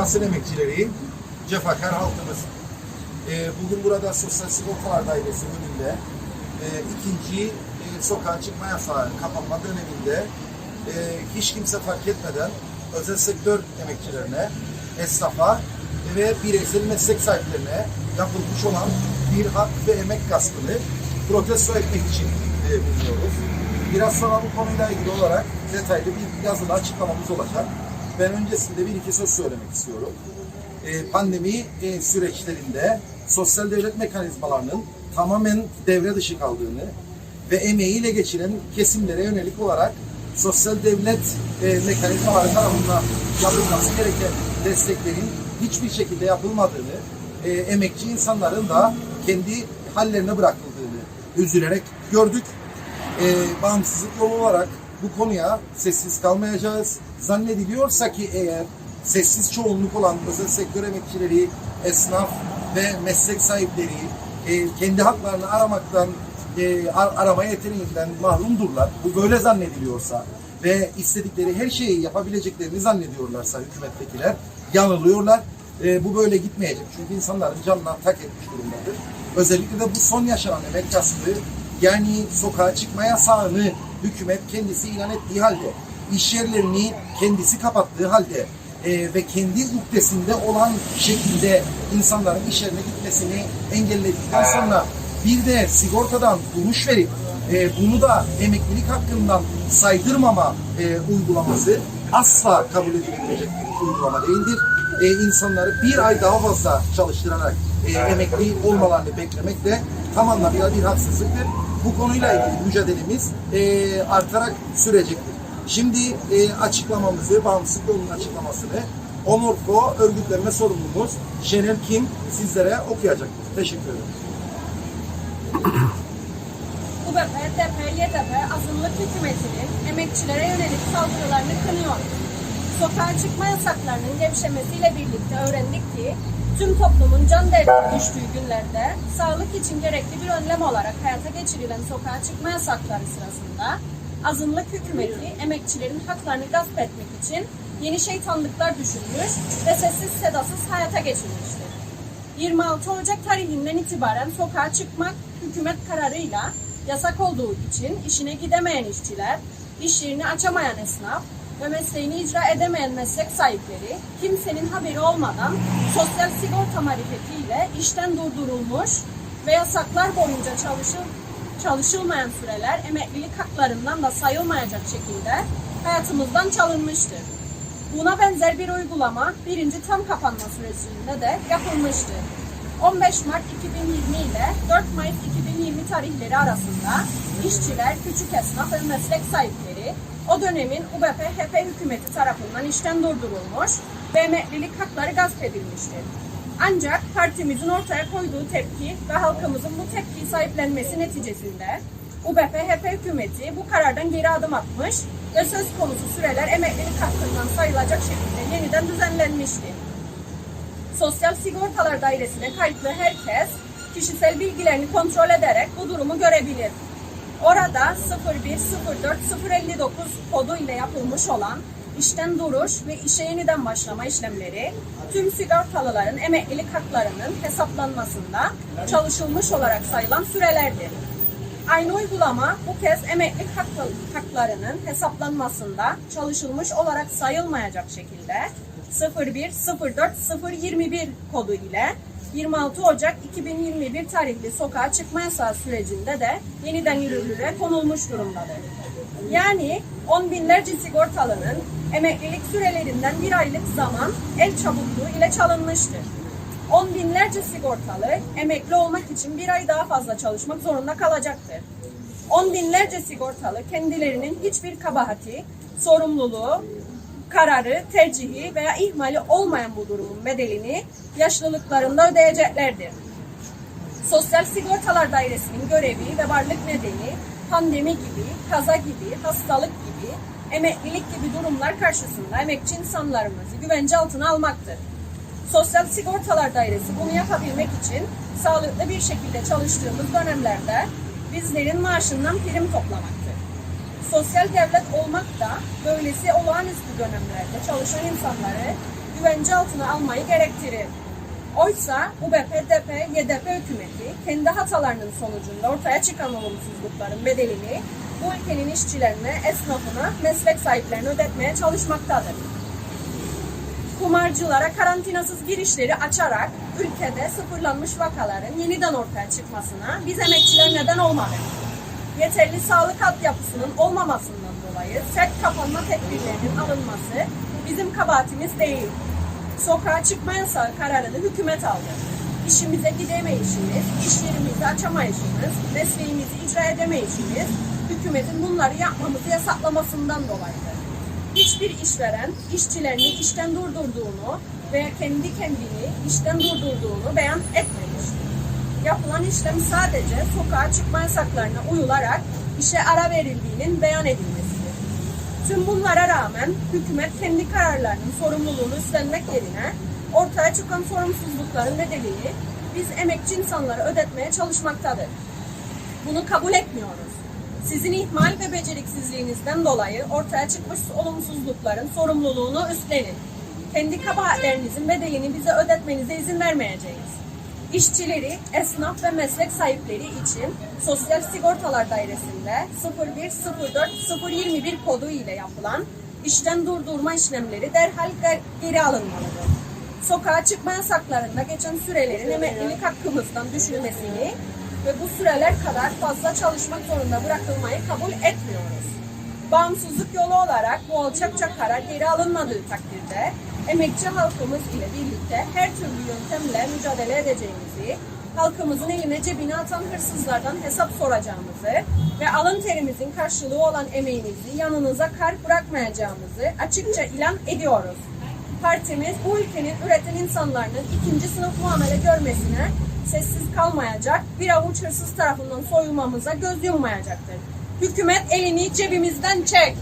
basın emekçileri, cefakar halkımız. Ee, bugün burada Sosyal Sigortalar Dairesi önünde e, ikinci e, sokağa çıkma yasağı kapanma döneminde e, hiç kimse fark etmeden özel sektör emekçilerine, esnafa ve bireysel meslek sahiplerine yapılmış olan bir hak ve emek gaspını protesto etmek için e, bulunuyoruz. Biraz sonra bu konuyla ilgili olarak detaylı bir yazılı açıklamamız olacak. Ben öncesinde bir iki söz söylemek istiyorum. E, pandemi e, süreçlerinde sosyal devlet mekanizmalarının tamamen devre dışı kaldığını ve emeğiyle geçiren kesimlere yönelik olarak sosyal devlet e, mekanizmaları tarafından yapılması gereken desteklerin hiçbir şekilde yapılmadığını, e, emekçi insanların da kendi hallerine bırakıldığını üzülerek gördük. E, bağımsızlık yolu olarak bu konuya sessiz kalmayacağız. Zannediliyorsa ki eğer sessiz çoğunluk olan özel sektör emekçileri, esnaf ve meslek sahipleri e, kendi haklarını aramaktan, e, ar- arama yeteneğinden mahrumdurlar. Bu böyle zannediliyorsa ve istedikleri her şeyi yapabileceklerini zannediyorlarsa hükümettekiler yanılıyorlar. E, bu böyle gitmeyecek. Çünkü insanların canına tak etmiş durumdadır. Özellikle de bu son yaşanan emek gaspı yani sokağa çıkma yasağını hükümet kendisi ilan ettiği halde, iş yerlerini kendisi kapattığı halde e, ve kendi uhdesinde olan şekilde insanların iş yerine gitmesini engelledikten sonra bir de sigortadan duruş verip e, bunu da emeklilik hakkından saydırmama e, uygulaması asla kabul edilebilecek bir uygulama değildir. E, insanları bir ay daha fazla çalıştırarak e, emekli olmalarını beklemek de tam anlamıyla bir haksızlıktır. Bu konuyla ilgili mücadelemiz e, artarak sürecektir. Şimdi e, açıklamamızı, bağımsızlık yolunun açıklamasını Omurko örgütlenme sorumlumuz Şenel Kim sizlere okuyacaktır. Teşekkür ederim. UBP, DP, YDP azınlık hükümetinin emekçilere yönelik saldırılarını kınıyor. Sokağa çıkma yasaklarının gevşemesiyle birlikte öğrendik ki tüm toplumun can derdine düştüğü günlerde sağlık için gerekli bir önlem olarak hayata geçirilen sokağa çıkma yasakları sırasında azınlık hükümeti emekçilerin haklarını gasp etmek için yeni şeytanlıklar düşünmüş ve sessiz sedasız hayata geçirmiştir. 26 Ocak tarihinden itibaren sokağa çıkmak hükümet kararıyla yasak olduğu için işine gidemeyen işçiler, iş yerini açamayan esnaf ve mesleğini icra edemeyen meslek sahipleri kimsenin haberi olmadan sosyal sigorta marifetiyle işten durdurulmuş ve yasaklar boyunca çalışıl, çalışılmayan süreler emeklilik haklarından da sayılmayacak şekilde hayatımızdan çalınmıştır. Buna benzer bir uygulama birinci tam kapanma sürecinde de yapılmıştı. 15 Mart 2020 ile 4 Mayıs 2020 tarihleri arasında işçiler, küçük esnaf ve meslek sahipleri o dönemin UBP-HP hükümeti tarafından işten durdurulmuş ve emeklilik hakları gasp edilmiştir. Ancak partimizin ortaya koyduğu tepki ve halkımızın bu tepkiyi sahiplenmesi neticesinde UBP-HP hükümeti bu karardan geri adım atmış ve söz konusu süreler emeklilik hakkından sayılacak şekilde yeniden düzenlenmişti. Sosyal Sigortalar Dairesi'ne kayıtlı herkes kişisel bilgilerini kontrol ederek bu durumu görebilir. Orada 0104059 kodu ile yapılmış olan işten duruş ve işe yeniden başlama işlemleri tüm sigortalıların emeklilik haklarının hesaplanmasında çalışılmış olarak sayılan sürelerdir. Aynı uygulama bu kez emeklilik haklarının hesaplanmasında çalışılmış olarak sayılmayacak şekilde 0104021 kodu ile 26 Ocak 2021 tarihli sokağa çıkma yasağı sürecinde de yeniden yürürlüğe konulmuş durumdadır. Yani on binlerce sigortalının emeklilik sürelerinden bir aylık zaman el çabukluğu ile çalınmıştır. On binlerce sigortalı emekli olmak için bir ay daha fazla çalışmak zorunda kalacaktır. On binlerce sigortalı kendilerinin hiçbir kabahati, sorumluluğu, kararı, tercihi veya ihmali olmayan bu durumun bedelini yaşlılıklarında ödeyeceklerdir. Sosyal Sigortalar Dairesi'nin görevi ve varlık nedeni pandemi gibi, kaza gibi, hastalık gibi, emeklilik gibi durumlar karşısında emekçi insanlarımızı güvence altına almaktır. Sosyal Sigortalar Dairesi bunu yapabilmek için sağlıklı bir şekilde çalıştığımız dönemlerde bizlerin maaşından prim toplamaktır. Sosyal devlet olmak da böylesi olağanüstü dönemlerde çalışan insanları güvence altına almayı gerektirir. Oysa UBP, DP, YDP hükümeti kendi hatalarının sonucunda ortaya çıkan olumsuzlukların bedelini bu ülkenin işçilerine, esnafına, meslek sahiplerine ödetmeye çalışmaktadır. Kumarcılara karantinasız girişleri açarak ülkede sıfırlanmış vakaların yeniden ortaya çıkmasına biz emekçiler neden olmadık? Yeterli sağlık altyapısının olmamasından dolayı sert kapanma tedbirlerinin alınması bizim kabahatimiz değil. Sokağa çıkma yasağı kararını hükümet aldı. İşimize gidemeyişimiz, iş yerimizi açamayışımız, mesleğimizi icra edemeyişimiz hükümetin bunları yapmamızı yasaklamasından dolayıdır. Hiçbir işveren işçilerini işten durdurduğunu veya kendi kendini işten durdurduğunu beyan etmemiştir. Yapılan işlem sadece sokağa çıkma yasaklarına uyularak işe ara verildiğinin beyan edilmesidir. Tüm bunlara rağmen hükümet kendi kararlarının sorumluluğunu üstlenmek yerine ortaya çıkan sorumsuzlukların bedelini biz emekçi insanlara ödetmeye çalışmaktadır. Bunu kabul etmiyoruz. Sizin ihmal ve beceriksizliğinizden dolayı ortaya çıkmış olumsuzlukların sorumluluğunu üstlenin. Kendi kabahatlerinizin bedelini bize ödetmenize izin vermeyeceğiz. İşçileri, esnaf ve meslek sahipleri için Sosyal Sigortalar Dairesi'nde 0104-021 kodu ile yapılan işten durdurma işlemleri derhal ge- geri alınmalıdır. Sokağa çıkma yasaklarında geçen sürelerin emeklilik hakkımızdan düşülmesini ve bu süreler kadar fazla çalışmak zorunda bırakılmayı kabul etmiyoruz. Bağımsızlık yolu olarak bu alçakça karar geri alınmadığı takdirde emekçi halkımız ile birlikte her türlü yöntemle mücadele edeceğimizi, halkımızın eline cebine atan hırsızlardan hesap soracağımızı ve alın terimizin karşılığı olan emeğimizi yanınıza kar bırakmayacağımızı açıkça ilan ediyoruz. Partimiz bu ülkenin üreten insanlarının ikinci sınıf muamele görmesine sessiz kalmayacak, bir avuç hırsız tarafından soyulmamıza göz yummayacaktır. Hükümet elini cebimizden çek.